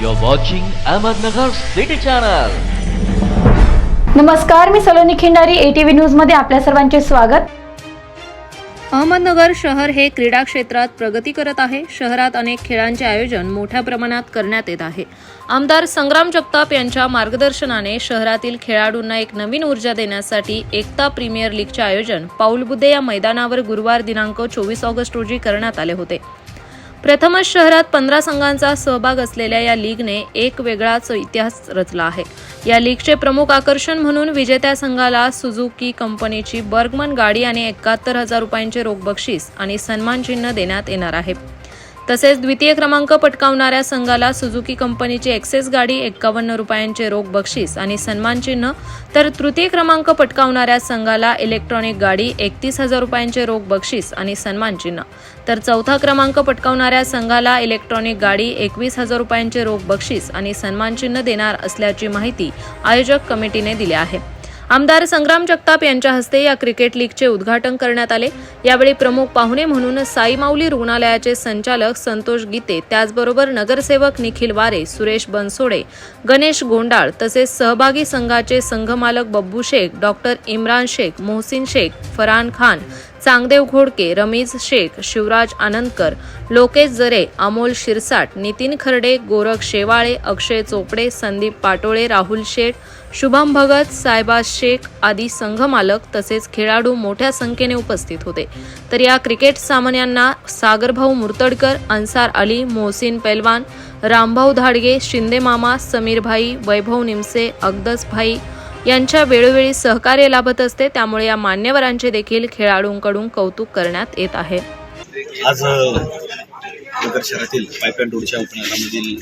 You're watching Ahmednagar City Channel. नमस्कार मी Saloni Khindari ATV न्यूजमध्ये आपल्या सर्वांचे स्वागत. अहमदनगर शहर हे क्रीडा क्षेत्रात प्रगती करत आहे. शहरात अनेक खेळांचे आयोजन मोठ्या प्रमाणात करण्यात येत आहे. आमदार संग्राम जगताप यांच्या मार्गदर्शनाने शहरातील खेळाडूंना एक नवीन ऊर्जा देण्यासाठी एकता प्रीमियर लीगचे आयोजन पाऊल बुद्दे या मैदानावर गुरुवार दिनांक चोवीस ऑगस्ट रोजी करण्यात आले होते. प्रथमच शहरात पंधरा संघांचा सहभाग असलेल्या या लीगने एक वेगळाच इतिहास रचला आहे. या लीगचे प्रमुख आकर्षण म्हणून विजेत्या संघाला सुझुकी कंपनीची बर्गमन गाडी आणि एकाहत्तर हजार रुपयांचे रोख बक्षीस आणि सन्मान चिन्ह देण्यात येणार आहे. तसेच द्वितीय क्रमांक पटकावणाऱ्या संघाला सुझुकी कंपनीची एक्सेस गाडी एक्कावन्न रुपयांचे रोख बक्षीस आणि सन्मानचिन्ह तर तृतीय क्रमांक पटकावणाऱ्या संघाला इलेक्ट्रॉनिक गाडी एकतीस हजार रुपयांचे रोख बक्षीस आणि सन्मानचिन्ह तर चौथा क्रमांक पटकावणाऱ्या संघाला इलेक्ट्रॉनिक गाडी एकवीस हजार रुपयांचे रोख बक्षीस आणि सन्मानचिन्ह देणार असल्याची माहिती आयोजक कमिटीने दिली आहे. आमदार संग्राम जगताप यांच्या हस्ते या क्रिकेट लीगचे उद्घाटन करण्यात आले. यावेळी प्रमुख पाहुणे म्हणून साईमाऊली रुग्णालयाचे संचालक संतोष गीते त्याचबरोबर नगरसेवक निखिल वारे सुरेश बनसोडे गणेश गोंडाळ तसेच सहभागी संघाचे संघमालक बब्बू शेख डॉक्टर इम्रान शेख मोहसिन शेख फरहान खान चांगदेव घोडके रमीज शेख शिवराज आनंदकर लोकेश जरे अमोल शिरसाट नितीन खर्डे गोरख शेवाळे अक्षय चोपडे संदीप पाटोळे राहुल शेठ शुभम भगत सायबाज शेख आदी संघमालक तसेच खेळाडू मोठ्या संख्येने उपस्थित होते. तर या क्रिकेट सामन्यांना सागरभाऊ मुर्तडकर अन्सार अली मोहसिन पैलवान रामभाऊ धाडगे शिंदे मामा समीरभाई वैभव निमसे अगदस भाई यांच्या वेळोवेळी सहकार्य लाभत असते त्यामुळे या मान्यवरांचे देखील खेळाडूंकडून कौतुक करण्यात येत आहे. आज नगर शहरातील पाईपलाईन रोडच्या उपनगरामधील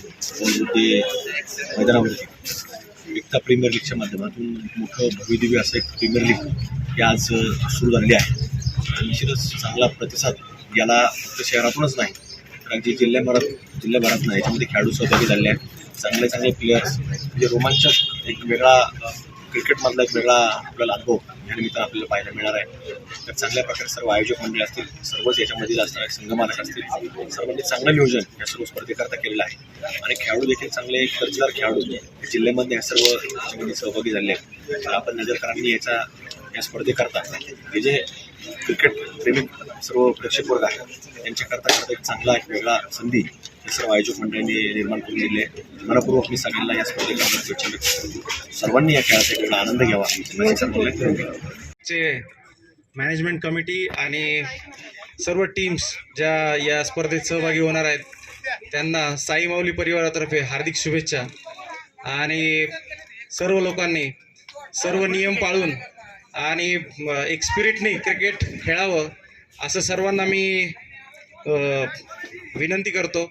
मैदानावरती एकता प्रीमियर लीगच्या माध्यमातून मोठं भव्यदिव्य असं एक प्रीमियर लीग हे आज सुरू झालेली आहे. आणि निश्चितच चांगला प्रतिसाद याला फक्त शहरातूनच नाही तर अगदी जिल्ह्याभरात जिल्ह्याभरात नाही याच्यामध्ये खेळाडू सहभागी झालेले आहेत. चांगले चांगले प्लेयर्स म्हणजे रोमांचक एक वेगळा क्रिकेटमधला एक वेगळा आपल्याला अनुभव या निमित्तानं आपल्याला पाहायला मिळणार आहे. तर चांगल्या प्रकारे सर्व आयोजक मंडळी असतील सर्वच याच्यामधील असणारे संघमालक असतील सर्वांनी चांगलं नियोजन या सर्व स्पर्धेकरता केलेलं आहे. आणि खेळाडू देखील चांगले दर्जेदार खेळाडू जिल्ह्यामध्ये या सर्व याच्यामध्ये सहभागी झाले आहेत. तर आपण नजरकरांनी याचा या स्पर्धेकरता हे जे क्रिकेट प्रेमी सर्व प्रेक्षक वर्ग आहे त्यांच्याकरता करता एक चांगला एक वेगळा संधी हे सर्व आयोजक मंडळींनी निर्माण करून दिली आहे. मनपूर्वक मी सगळ्यांना या स्पर्धेला शुभेच्छा व्यक्त करतो. सर्वांनी या खेळाचा वेगळा आनंद घ्यावा. चे मॅनेजमेंट कमिटी आणि सर्व टीम्स ज्या या स्पर्धेत सहभागी होणार आहेत त्यांना साई माऊली परिवारातर्फे हार्दिक शुभेच्छा. आणि सर्व लोकांनी सर्व नियम पाळून आणि एक स्पिरिटने क्रिकेट खेळावं असं सर्वांना मी विनंती करतो.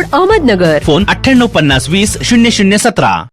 रोड अहमदनगर. फोन अठ्ठ्याण्णव पन्नास वीस शून्य शून्य सतरा.